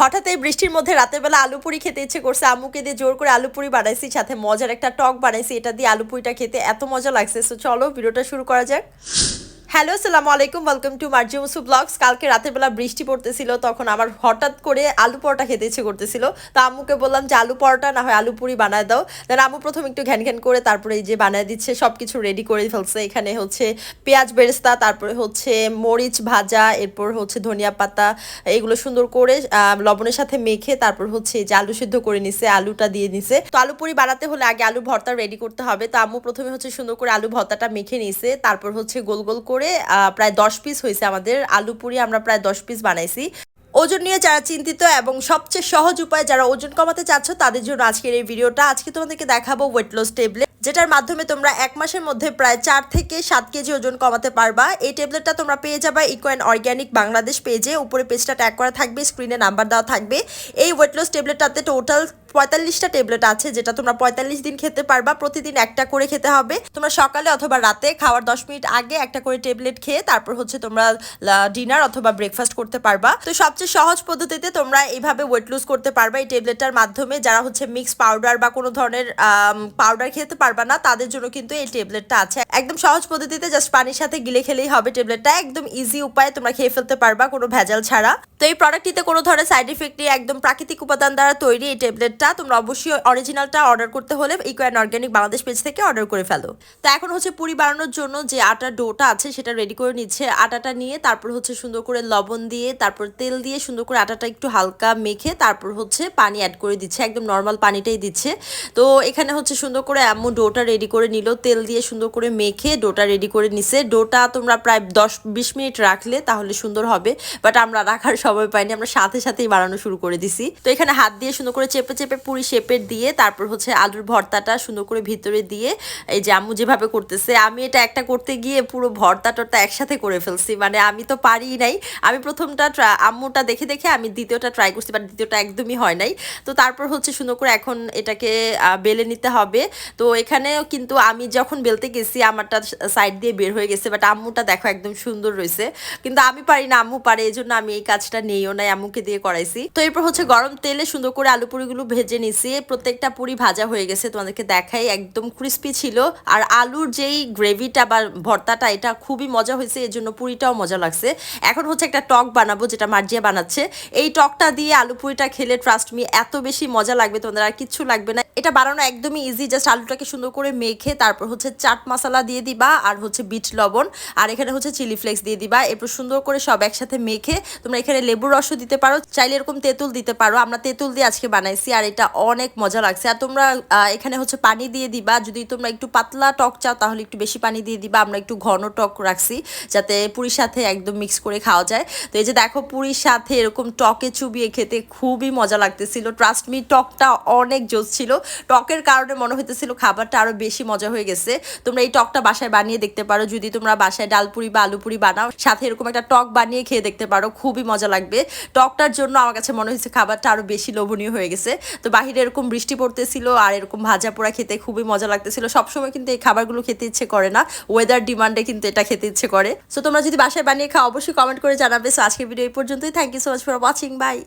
হঠাৎ এই বৃষ্টির মধ্যে রাতের বেলা আলু পুরি খেতে ইচ্ছে করছে। আম্মুকে দিয়ে জোর করে আলু পুরি বানাইছি, সাথে মজার একটা টক বানাইছি। এটা দিয়ে আলু পুরিটা খেতে এত মজা লাগছে। সো চলো, ভিডিওটা শুরু করা যাক। হ্যালো আসসালামু আলাইকুম ওয়েলকাম টু মার্জি মুসু ব্লগস কালকে রাতের বেলা বৃষ্টি পড়তেছিল, তখন আমার হঠাৎ করে আলু পরোটা খেতে ইচ্ছে করতেছিল। তো আম্মুকে বললাম যে, আলু পরোটা, না হয় আলু পুরি বানায় দাও। দেন আম্মু প্রথম একটু ঘ্যান ঘ্যান করে তারপরে এই যে বানায় দিচ্ছে সব কিছু রেডি করে ফেলছে। এখানে হচ্ছে পেঁয়াজ বেরেস্তা, তারপরে হচ্ছে মরিচ ভাজা, এরপর হচ্ছে ধনিয়া পাতা, এগুলো সুন্দর করে লবণের সাথে মেখে তারপর হচ্ছে যে আলু সিদ্ধ করে নিছে, আলুটা দিয়ে নিছে তো আলু পুরি বানাতে হলে আগে আলু ভর্তা রেডি করতে হবে। তো আম্মু প্রথমে হচ্ছে সুন্দর করে আলু ভর্তাটা মেখে নিছে, তারপর হচ্ছে গোল গোল করে আহ, প্রায় দশ পিস হয়েছে আমাদের। আলু পুরি আমরা প্রায় দশ পিস বানাইছি। ওজন নিয়ে যারা চিন্তিত এবং সবচেয়ে সহজ উপায় যারা ওজন কমাতে চাচ্ছ তাদের জন্য আজকের এই ভিডিওটা। আজকে তোমাদেরকে দেখাবো ওয়েট লস ট্যাবলেট যেটার মাধ্যমে তোমরা এক মাসের মধ্যে প্রায় চার থেকে সাত কেজি ওজন কমাতে পারবা। এই ট্যাবলেটটা তোমরা পেয়ে যাবে ইকো অ্যান্ড অর্গ্যানিক বাংলাদেশ পেজে উপরে পেজটা ট্যাগ করা থাকবে স্ক্রিনে নাম্বার দেওয়া থাকবে। এই ওয়েট লস ট্যাবলেটটাতে টোটাল পঁয়তাল্লিশটা ট্যাবলেট আছে যেটা তোমরা পঁয়তাল্লিশ দিন খেতে পারবা, প্রতিদিন একটা করে খেতে হবে। তোমরা সকালে অথবা রাতে খাওয়ার দশ মিনিট আগে একটা করে ট্যাবলেট খেয়ে তারপর হচ্ছে তোমরা ডিনার অথবা ব্রেকফাস্ট করতে পারবা। তো সবচেয়ে সহজ পদ্ধতিতে তোমরা এইভাবে ওয়েট লুজ করতে পারবা এই ট্যাবলেটটার মাধ্যমে। যারা হচ্ছে মিক্স পাউডার বা কোনো ধরনের পাউডার খেতে পারবা না, তাদের জন্য কিন্তু এই ট্যাবলেটটা আছে। একদম সহজ পদ্ধতিতে জাস্ট পানির সাথে গিলে খেলেই হবে ট্যাবলেটটা। একদম ইজি উপায়ে তোমরা খেয়ে ফেলতে পারবা কোনো ভেজাল ছাড়া। তো এই প্রোডাক্টটিতে কোনো ধরনের সাইড ইফেক্ট নেই, একদম প্রাকৃতিক উপাদান দ্বারা তৈরি এই ট্যাবলেটটা তোমরা অবশ্যই অরিজিনালটা অর্ডার করতে হলে eco and organic Bangladesh page থেকে অর্ডার করে ফেলো। তো এখন হচ্ছে পুরি বানানোর জন্য যে আটার ডোটা আছে সেটা রেডি করে নিচ্ছে। আটাটা নিয়ে তারপর হচ্ছে সুন্দর করে লবণ দিয়ে, তারপর তেল দিয়ে সুন্দর করে আটাটা একটু হালকা মেখে তারপর হচ্ছে পানি অ্যাড করে দিচ্ছে। একদম নর্মাল পানিটাই দিচ্ছে। তো এখানে হচ্ছে সুন্দর করে আম্মু ডোটা রেডি করে নিল। তেল দিয়ে সুন্দর করে মেখে ডোটা রেডি করে নিছে। ডোটা তোমরা প্রায় দশ বিশ মিনিট রাখলে তাহলে সুন্দর হবে। বাট আমরা রাখার সময় পাইনি। আমরা সাথে সাথেই বানানো শুরু করে দিছি। তো এখানে হাত দিয়ে সুন্দর করে চেপে চেপে পুরি শেপের দিয়ে তারপর হচ্ছে আলুর ভর্তাটা সুন্দর করে ভিতরে দিয়ে এই যে আম্মু যেভাবে করতেছে, আমি এটা একটা করতে গিয়ে পুরো ভর্তা টর্তা একসাথে করে ফেলছি। মানে আমি তো পারি নাই। আমি প্রথমটা আম্মুটা দেখে দেখে আমি দ্বিতীয়টা ট্রাই করছি বাট দ্বিতীয়টা একদমই হয় নাই। তো তারপর হচ্ছে সুন্দর করে এখন এটাকে বেলে নিতে হবে। তো এখানেও কিন্তু আমি যখন বেলতে গেছি, আমারটা সাইড দিয়ে বের হয়ে গেছে বাট আম্মুটা দেখো একদম সুন্দর রয়েছে। কিন্তু আমি পারি না, আম্মু পারে এই জন্য আমি এই কাজটা নেইও নাই, আম্মুকে দিয়ে করাইছি। তো এরপর হচ্ছে গরম তেলে সুন্দর করে আলু পুরিগুলো ভেজে নিছি প্রত্যেকটা পুরি ভাজা হয়ে গেছে, তোমাদেরকে দেখাই, একদম ক্রিস্পি ছিল। আর আলুর যেই গ্রেভিটা বা ভর্তাটা, এটা খুবই মজা হয়েছে এর জন্য পুরিটাও মজা লাগছে। এখন হচ্ছে একটা টক বানাবো, যেটা মার্জিয়া বানাচ্ছে। এই টকটা দিয়ে আলু পুরিটা খেলে ট্রাস্ট মি এত বেশি মজা লাগবে তোমাদের, আর কিচ্ছু লাগবে না। এটা বানানো একদমই ইজি জাস্ট আলুটাকে সুন্দর করে মেখে তারপর হচ্ছে চাট মশলা দিয়ে দিবা আর হচ্ছে বিট লবণ। আর এখানে হচ্ছে চিলি ফ্লেক্স দিয়ে দিবা। এরপর সুন্দর করে সব একসাথে মেখে তোমরা এখানে লেবুর রসও দিতে পারো। চাইলে এরকম তেঁতুল দিতে পারো। আমরা তেঁতুল দিয়ে আজকে বানাইছি আর এটা অনেক মজা লাগছে। আর তোমরা এখানে হচ্ছে পানি দিয়ে দিবা। যদি তোমরা একটু পাতলা টক চাও তাহলে একটু বেশি পানি দিয়ে দিবা। আমরা একটু ঘন টক রাখছি যাতে পুরীর সাথে একদম মিক্স করে খাওয়া যায়। তো এই যে দেখো পুরীর সাথে এরকম টকে চুবিয়ে খেতে খুবই মজা লাগতেছিল। ট্রাস্ট মি টকটা অনেক জোস ছিল। টকের কারণে মনে হইতেছিল খাবারটা আরও বেশি মজা হয়ে গেছে। তোমরা এই টকটা বাসায় বানিয়ে দেখতে পারো। যদি তোমরা বাসায় ডালপুরি বা আলুপুরি বানাও, সাথে এরকম একটা টক বানিয়ে খেয়ে দেখতে পারো। খুবই মজা লাগবে। টকটার জন্য আমার কাছে মনে হয়েছে খাবারটা আরও বেশি লোভনীয় হয়ে গেছে। তো বাহিরে এরকম বৃষ্টি পড়তেছিল আর এরকম ভাজা পোড়া খেতে খুবই মজা লাগতেছিল। সবসময় কিন্তু এই খাবারগুলো খেতে ইচ্ছে করে না। ওয়েদার ডিমান্ডে কিন্তু এটা খেতে ইচ্ছে করে। সো তোমরা যদি বাসায় বানিয়ে খাও, অবশ্যই কমেন্ট করে জানাবে। সো আজকের ভিডিও এই পর্যন্তই। Thank you so much for watching bye